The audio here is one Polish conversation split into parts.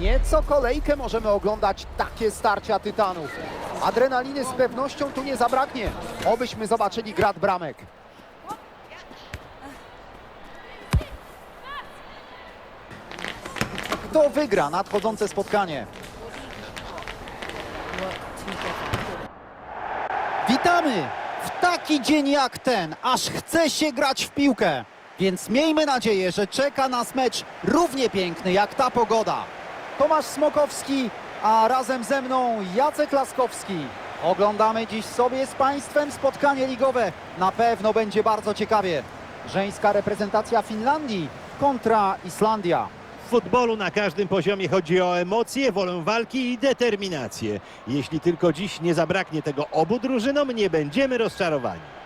Nieco kolejkę możemy oglądać takie starcia tytanów. Adrenaliny z pewnością tu nie zabraknie. Obyśmy zobaczyli grad bramek. Kto wygra nadchodzące spotkanie? Witamy w taki dzień jak ten, aż chce się grać w piłkę. Więc miejmy nadzieję, że czeka nas mecz równie piękny jak ta pogoda. Tomasz Smokowski, a razem ze mną Jacek Laskowski. Oglądamy dziś sobie z Państwem spotkanie ligowe. Na pewno będzie bardzo ciekawie. Żeńska reprezentacja Finlandii kontra Islandia. W futbolu na każdym poziomie chodzi o emocje, wolę walki i determinację. Jeśli tylko dziś nie zabraknie tego obu drużynom, nie będziemy rozczarowani.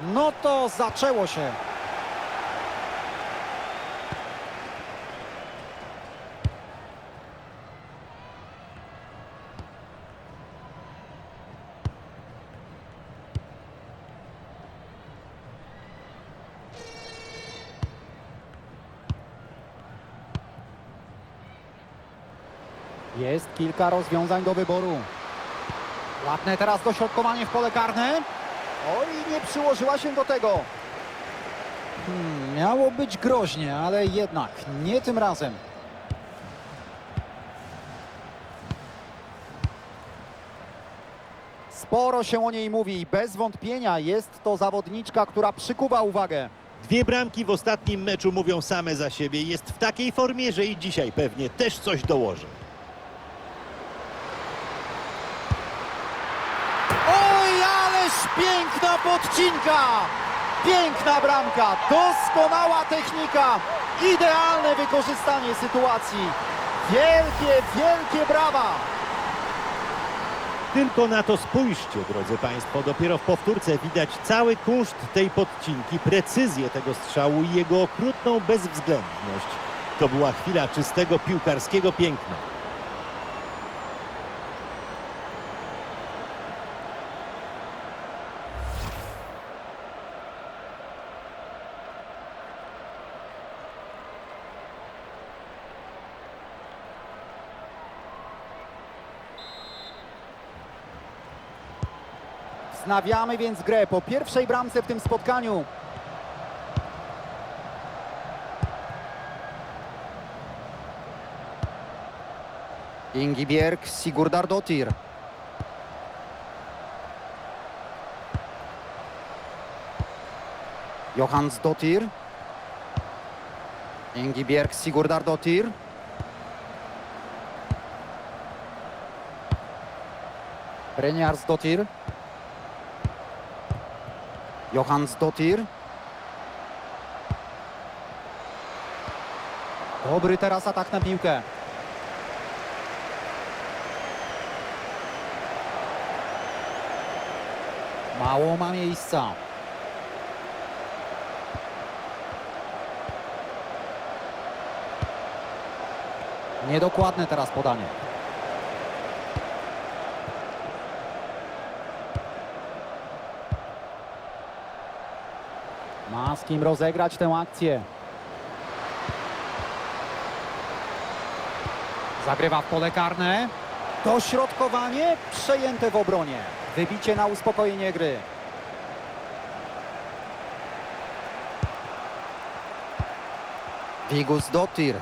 No to zaczęło się. Jest kilka rozwiązań do wyboru. Ładne teraz dośrodkowanie w pole karne. Oj, nie przyłożyła się do tego. Hmm, miało być groźnie, ale jednak nie tym razem. Sporo się o niej mówi. Bez wątpienia jest to zawodniczka, która przykuwa uwagę. Dwie bramki w ostatnim meczu mówią same za siebie. Jest w takiej formie, że i dzisiaj pewnie też coś dołoży. Oj, ależ piękna podcinka! Piękna bramka, doskonała technika, idealne wykorzystanie sytuacji. Wielkie, wielkie brawa! Tylko na to spójrzcie, drodzy Państwo. Dopiero w powtórce widać cały kunszt tej podcinki, precyzję tego strzału i jego okrutną bezwzględność. To była chwila czystego piłkarskiego piękna. Wznawiamy więc grę po pierwszej bramce w tym spotkaniu. Ingi Bjerg, Sigurdardottir. Johans Dottir. Ingi Bjerg, Sigurdardottir. Breniars Dottir. Johans Dottir. Dobry teraz atak na piłkę. Mało ma miejsca. Niedokładne teraz podanie. Ma z kim rozegrać tę akcję. Zagrywa w pole karne. Dośrodkowanie przejęte w obronie. Wybicie na uspokojenie gry. Vigus Dottir.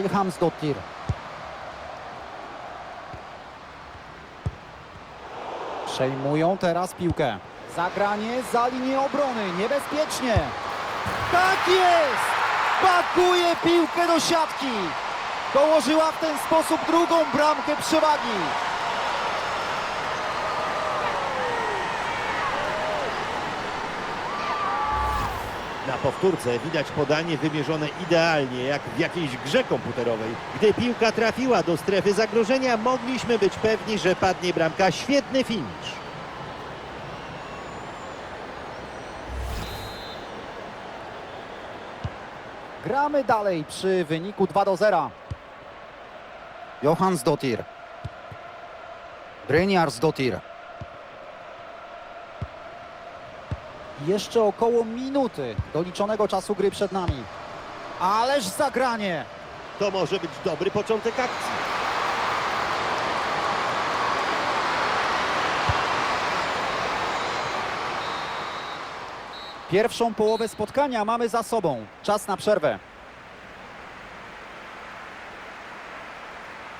Wilhams Dottir. Przejmują teraz piłkę. Zagranie za linię obrony. Niebezpiecznie. Tak jest! Pakuje piłkę do siatki. Dołożyła w ten sposób drugą bramkę przewagi. Na powtórce widać podanie wymierzone idealnie, jak w jakiejś grze komputerowej. Gdy piłka trafiła do strefy zagrożenia, mogliśmy być pewni, że padnie bramka. Świetny finisz. Gramy dalej przy wyniku 2 do 0. Johans Dottir. Brynjars Dottir. Jeszcze około minuty doliczonego czasu gry przed nami. Ależ zagranie! To może być dobry początek akcji. Pierwszą połowę spotkania mamy za sobą. Czas na przerwę.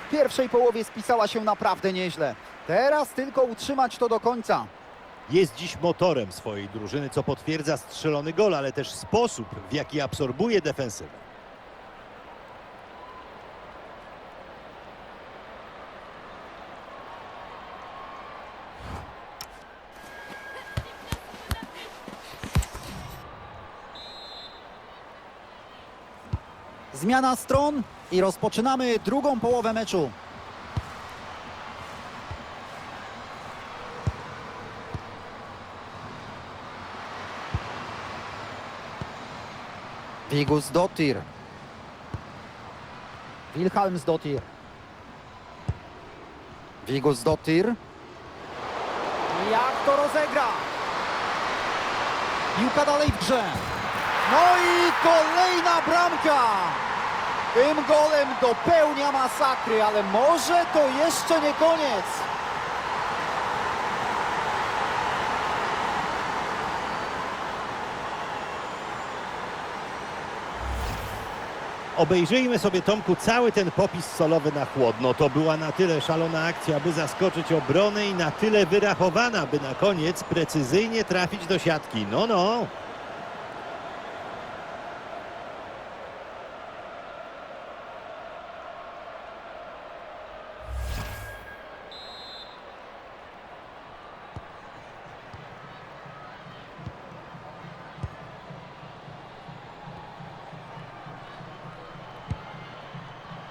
W pierwszej połowie spisała się naprawdę nieźle. Teraz tylko utrzymać to do końca. Jest dziś motorem swojej drużyny, co potwierdza strzelony gol, ale też sposób, w jaki absorbuje defensywę. Zmiana stron i rozpoczynamy drugą połowę meczu. Vigus Dottir. Wilhelms Dottir. Vigus Dottir. Jak to rozegra? Piłka dalej w grze. No i kolejna bramka! Tym golem dopełnia masakry, ale może to jeszcze nie koniec. Obejrzyjmy sobie, Tomku, cały ten popis solowy na chłodno. To była na tyle szalona akcja, by zaskoczyć obronę i na tyle wyrachowana, by na koniec precyzyjnie trafić do siatki. No, no.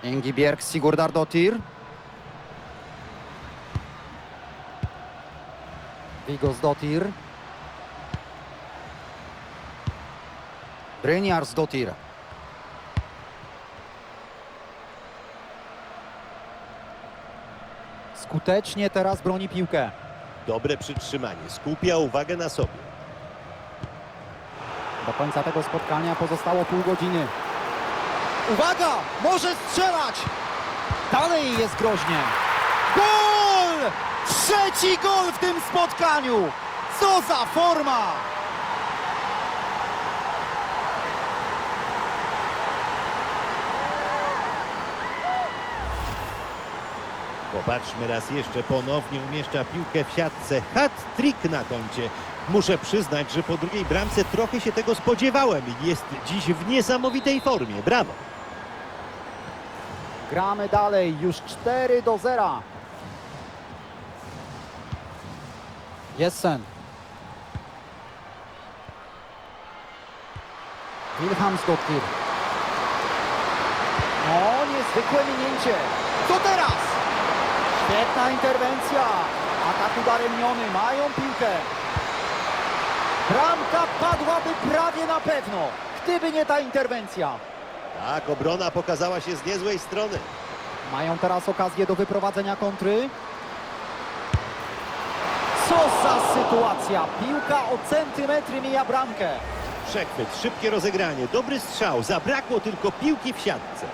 Ingibjerg Sigurdardottir. Vigos Dottir. Brynjars Dottir. Skutecznie teraz broni piłkę. Dobre przytrzymanie. Skupia uwagę na sobie. Do końca tego spotkania pozostało pół godziny. Uwaga! Może strzelać! Dalej jest groźnie. Gol! Trzeci gol w tym spotkaniu! Co za forma! Popatrzmy raz jeszcze, ponownie umieszcza piłkę w siatce. Hat-trick na koncie. Muszę przyznać, że po drugiej bramce trochę się tego spodziewałem. Jest dziś w niesamowitej formie. Brawo! Gramy dalej, już 4 do 0. Jessen. Wilhelms Dottir. No, niezwykłe minięcie. Co teraz? Świetna interwencja. Atak udaremniony, mają piłkę. Bramka padłaby prawie na pewno. gdyby nie ta interwencja. Tak, obrona pokazała się z niezłej strony. Mają teraz okazję do wyprowadzenia kontry. Co za sytuacja! Piłka o centymetry mija bramkę. Przechwyt, szybkie rozegranie, dobry strzał. Zabrakło tylko piłki w siatce.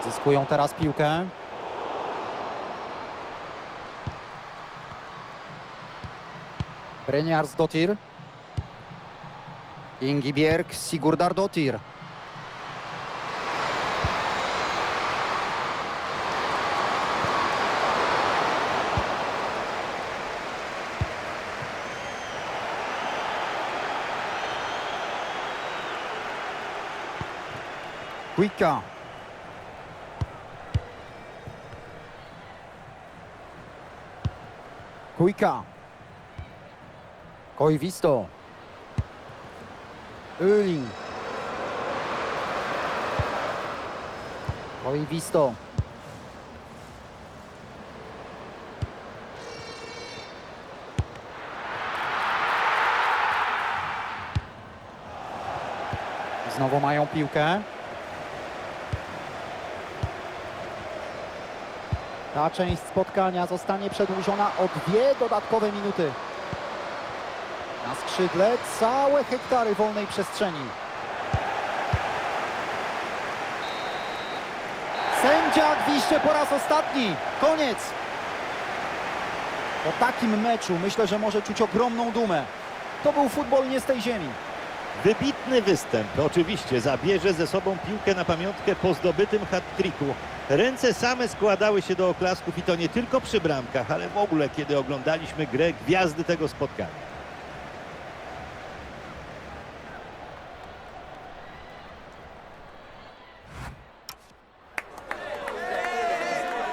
Odzyskują teraz piłkę. Breniars Dotir. Ingibjerg Sigurdar Dotir. Kuika. Koivisto. Öling. Koivisto. Znowu mają piłkę. Ta część spotkania zostanie przedłużona o dwie dodatkowe minuty. Na skrzydle całe hektary wolnej przestrzeni. Sędzia gwizdże po raz ostatni. Koniec. Po takim meczu myślę, że może czuć ogromną dumę. To był futbol nie z tej ziemi. Wybitny występ. Oczywiście zabierze ze sobą piłkę na pamiątkę po zdobytym hat-tricku. Ręce same składały się do oklasków i to nie tylko przy bramkach, ale w ogóle kiedy oglądaliśmy grę gwiazdy tego spotkania.